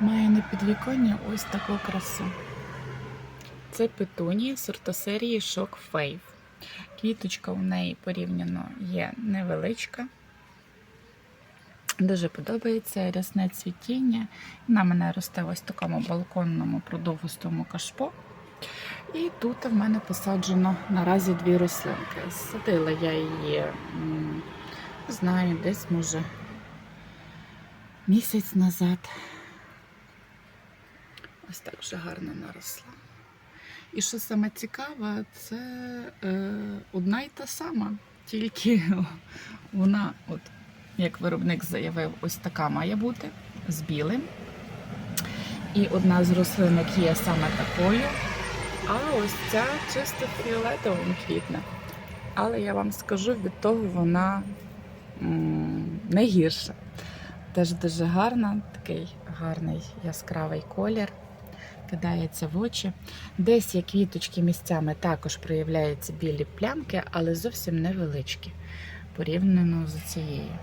Має на підвіконні ось таку красу. Це петунії сортосерії Shock Fave. Квіточка у неї порівняно є невеличка. Дуже подобається рясне цвітіння. Вона мене росте ось в такому балконному продовгустому кашпо. І тут в мене посаджено наразі дві рослинки. Садила я її, не знаю, десь може місяць назад. Ось так вже гарно наросла. І що саме цікаве, це е, одна й та сама, тільки вона, от, як виробник заявив, ось така має бути з білим. І одна з рослинок є саме такою, а ось ця чисто фіолетовим квітне. Але я вам скажу, від того вона м, не гірша. Теж дуже гарна, такий гарний яскравий колір, кидається в очі. Десь є квіточки місцями також проявляються білі плямки, але зовсім невеличкі порівняно з цією.